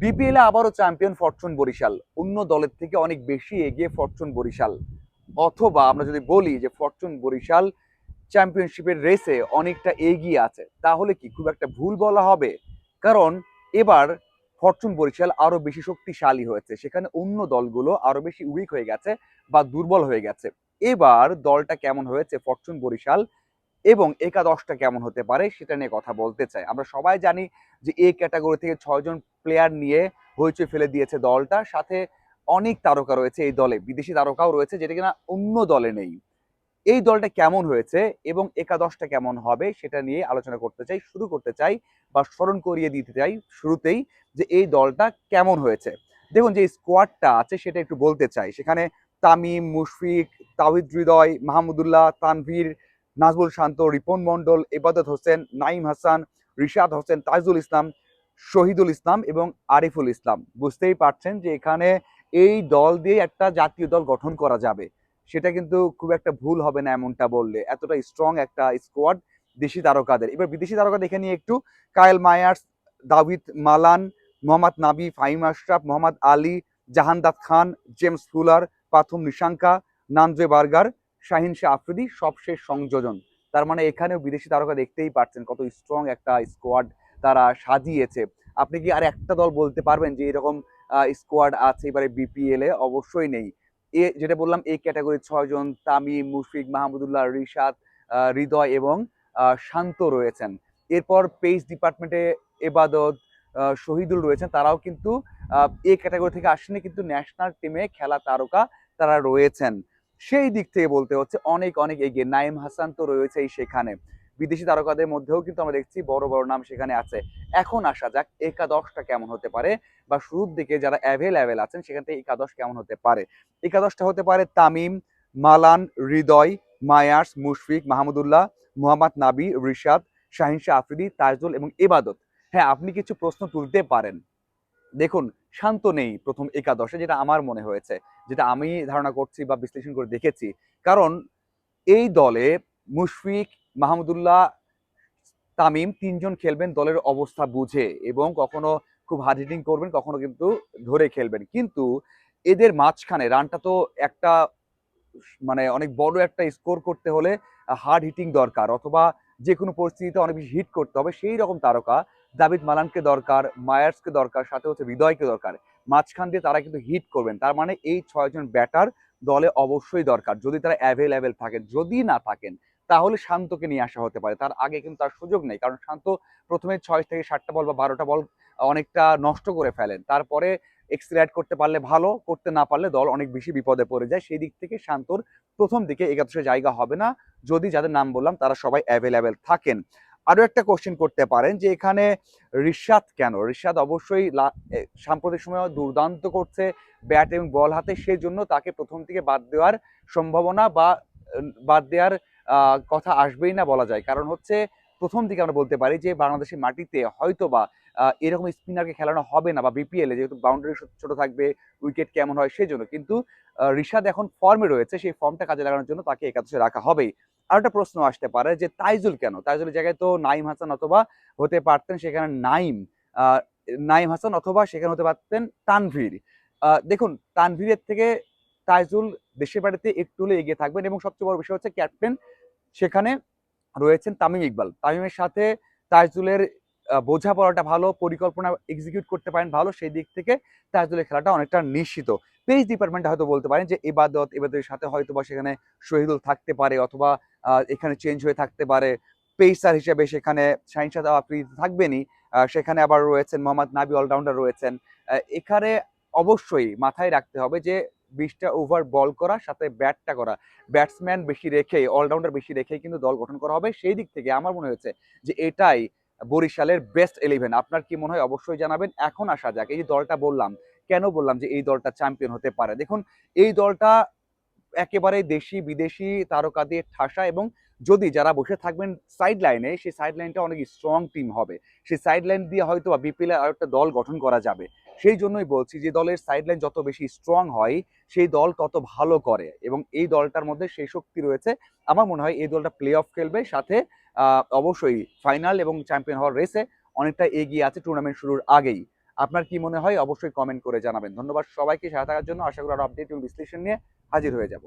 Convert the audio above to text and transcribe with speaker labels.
Speaker 1: BPL আবারও champion Fortune Barishal. অন্য দলের থেকে অনেক বেশি এগিয়ে ফরচুন বরিশাল। অথবা আমরা যদি বলি যে ফরচুন বরিশাল চ্যাম্পিয়নশিপের রেসে অনেকটা এগিয়ে আছে, তাহলে কি খুব একটা ভুল বলা হবে? কারণ এবার ফরচুন বরিশাল আরও বেশি শক্তিশালী হয়েছে। সেখানে অন্য দলগুলো আরও বেশি উইক হয়ে গেছে বা দুর্বল হয়ে গেছে। এবার দলটা কেমন হয়েছে? ফরচুন বরিশাল এবং একাদশটা কেমন হতে পারে সেটা নিয়ে কথা বলতে চাই। আমরা সবাই জানি যে এই ক্যাটাগরি থেকে ছয়জন প্লেয়ার নিয়ে হইচই ফেলে দিয়েছে দলটা। সাথে অনেক তারকা রয়েছে এই দলে, বিদেশি তারকাও রয়েছে যেটা কিনা অন্য দলে নেই। এই দলটা কেমন হয়েছে এবং একাদশটা কেমন হবে সেটা নিয়ে আলোচনা করতে চাই, শুরু করতে চাই বা স্মরণ করিয়ে দিতে চাই শুরুতেই যে এই দলটা কেমন হয়েছে। দেখুন যে স্কোয়াডটা আছে সেটা একটু বলতে চাই। সেখানে তামিম, মুশফিক তাহিদ হৃদয় মাহমুদুল্লাহ তানভীর নাজবুল শান্ত, রিপন মন্ডল ইবাদত হোসেন, নাইম হাসান, রিশাদ হোসেন, তাইজুল ইসলাম, শহীদুল ইসলাম এবং আরিফুল ইসলাম। বুঝতেই পারছেন যে এখানে এই দল দিয়ে একটা জাতীয় দল গঠন করা যাবে। সেটা কিন্তু খুব একটা ভুল হবে না এমনটা বললে। এতটা স্ট্রং একটা স্কোয়াড দেশি তারকাদের। এবার বিদেশি তারকা দেখে নিয়ে একটু। Kyle Mayers Dawid Malan, Mohammad Nabi, Fahim Ashraf, Mohammad Ali Jahandad Khan, James Fuller, Pathum Nissanka, নানজে Burger Shaheen Shah Afridi সবশেষ সংযোজন। তার মানে এখানেও বিদেশি তারকা দেখতেই পাচ্ছেন কত স্ট্রং একটা স্কোয়াড তারা সাজিয়েছে। আপনি কি আর একটা দল বলতে পারবেন যে এরকম স্কোয়াড আছে? এবারে বিপিএল এ অবশ্যই নেই। এ, যেটা বললাম এই ক্যাটাগরি ছয়জন তামিম, মুশফিক, মাহমুদুল্লাহ, রিশাদ হৃদয় এবং শান্ত রয়েছেন। এরপর পেস ডিপার্টমেন্টে এবাদত শহীদুল রয়েছেন। তারাও কিন্তু এই ক্যাটাগরি থেকে আসেনি, কিন্তু ন্যাশনাল টিমে খেলা তারকা তারা রয়েছেন। সেই দিক থেকে বলতে হচ্ছে অনেক অনেক এগিয়ে। নাইম হাসান তো রয়েছেই সেখানে। বিদেশি তারকাদের মধ্যেও কিন্তু আমরা দেখছি বড় বড় নাম সেখানে আছে। এখন আসা যাক, একাদশটা কেমন হতে পারে বা শুরুর দিকে যারা অ্যাভেলেবেল আছেন, সেখান থেকে একাদশ কেমন হতে পারে? একাদশটা হতে পারে তামিম, মালান, হৃদয়, মায়ার্স, মুশফিক মাহমুদুল্লাহ মোহাম্মদ নাবি, রিশাদ, শাহিন শাহ আফ্রিদি তাজুল এবং ইবাদত। হ্যাঁ আপনি কিছু প্রশ্ন তুলতে পারেন। দেখুন, শান্ত নেই প্রথম একাদশে, যেটা আমার মনে হয়েছে, যেটা আমি ধারণা করছি বা বিশ্লেষণ করে দেখেছি। কারণ এই দলে মুশফিক মাহমুদুল্লাহ তামিম তিনজন খেলবেন, দলের অবস্থা বুঝে এবং কখনো খুব হার্ড হিটিং করবেন, কখনো কিন্তু ধরে খেলবেন। কিন্তু এদের মাঝখানে রানটা তো একটা মানে অনেক বড় একটা স্কোর করতে হলে হার্ড হিটিং দরকার, অথবা যে কোনো পরিস্থিতিতে অনেক বেশি হিট করতে হবে, সেই রকম তারকা দাবিদ মালানকে দরকার, মায়ার্সকে দরকার, সাথে হচ্ছে হৃদয়কে দরকার। মাঝখান দিয়ে তারা কিন্তু হিট করবেন। তার মানে এই ছয়জন ব্যাটার দলে অবশ্যই দরকার। যদি তারা অ্যাভেলেবেল থাকেন যদি না থাকেন, তাহলে শান্তকে নিয়ে আসা হতে পারে। তার আগে কিন্তু তার সুযোগ নেই, কারণ শান্ত প্রথমে ছয় থেকে সাতটা বল বা বারোটা বল অনেকটা নষ্ট করে ফেলেন। তারপরে এক্সিলারেট করতে পারলে ভালো, করতে না পারলে দল অনেক বেশি বিপদে পড়ে যায়। সেই দিক থেকে শান্তর প্রথম দিকে একাদশে জায়গা হবে না। যদি যাদের নাম বললাম, তারা সবাই অ্যাভেলেবেল থাকেন। আরও একটা কোশ্চেন করতে পারেন যে এখানে রিশাদ কেন? রিশাদ অবশ্যই সাম্প্রতিক সময় দুর্দান্ত করছে ব্যাট এবং বল হাতে সেই জন্য তাকে প্রথম থেকে বাদ দেওয়ার সম্ভাবনা বা, বাদ দেওয়ার কথা আসবেই না বলা যায়। কারণ হচ্ছে প্রথম দিকে আমরা বলতে পারি যে বাংলাদেশের মাটিতে হয়তো বা এরকম স্পিনারকে খেলানো হবে না বা বিপিএল যেহেতু বাউন্ডারি ছোট থাকবে উইকেট কেমন হয় সেই জন্য কিন্তু রিশাদ এখন ফর্মে রয়েছে, সেই ফর্মটা কাজে লাগানোর জন্য তাকে একাদশে রাখা হবেই। আর একটা প্রশ্ন আসতে পারে যে তাইজুল কেন? তাইজুলের জায়গায় তো নাইম হাসান অথবা হতে পারতেন সেখানে নাইম নাইম হাসান অথবা সেখানে হতে পারতেন তানভীর। দেখুন, তানভীরের থেকে তাইজুল দেশের বাড়িতে একটু হলে এগিয়ে থাকবেন এবং সবচেয়ে বড় বিষয় হচ্ছে ক্যাপ্টেন সেখানে রয়েছেন তামিম ইকবাল। তামিমের সাথে তাইজুলের বোঝাপড়াটা ভালো, পরিকল্পনা এক্সিকিউট করতে পারেন ভালো, সেই দিক থেকে তাইজুলের খেলাটা অনেকটা নিশ্চিত। পেস ডিপার্টমেন্টে হয়তো বলতে পারেন যে এবাদত ইবাদতের সাথে হয়তো বা সেখানে শহীদুল থাকতে পারে অথবা এখানে চেঞ্জ হয়ে থাকতে পারে। পেসার হিসেবে সেখানে শাহিন শাহ আফ্রিদি থাকবেনই সেখানে আবার রয়েছেন মোহাম্মদ নাবি অলরাউন্ডার রয়েছেন। এখানে অবশ্যই মাথায় রাখতে হবে যে বিশটা ওভার বল করা, সাথে ব্যাটটা করা। ব্যাটসম্যান বেশি রেখে অলরাউন্ডার বেশি রেখে কিন্তু দল গঠন করা হবে। সেই দিক থেকে আমার মনে হয়েছে যে এটাই বরিশালের বেস্ট ইলেভেন। আপনার কি মনে হয়? অবশ্যই জানাবেন। এখন আসা যাক। এই যে দলটা বললাম, কেন বললাম যে এই দলটা চ্যাম্পিয়ন হতে পারে? দেখুন, এই দলটা একেবারে দেশি, বিদেশি তারকা দিয়ে ঠাসা এবং যদি যারা বসে থাকবেন সাইড লাইনে সেই সাইড লাইনটা অনেক স্ট্রং টিম হবে। সেই সাইড লাইন দিয়ে হয়তো বা বিপিএল আর একটা দল গঠন করা যাবে। সেই জন্যই বলছি যে দলের সাইড লাইন যত বেশি স্ট্রং হয়, সেই দল তত ভালো করে। এবং এই দলটার মধ্যে সেই শক্তি রয়েছে। আমার মনে হয় এই দলটা প্লে অফ খেলবে। সাথে অবশ্যই ফাইনাল এবং চ্যাম্পিয়ন হওয়ার রেসে অনেকটা এগিয়ে আছে টুর্নামেন্ট শুরুর আগেই। আপনার কি মনে হয়? অবশ্যই কমেন্ট করে জানাবেন। ধন্যবাদ সবাইকে। সাথে থাকার জন্য আশা করি আরও আপডেট এবং বিশ্লেষণ নিয়ে হাজির হয়ে যাব।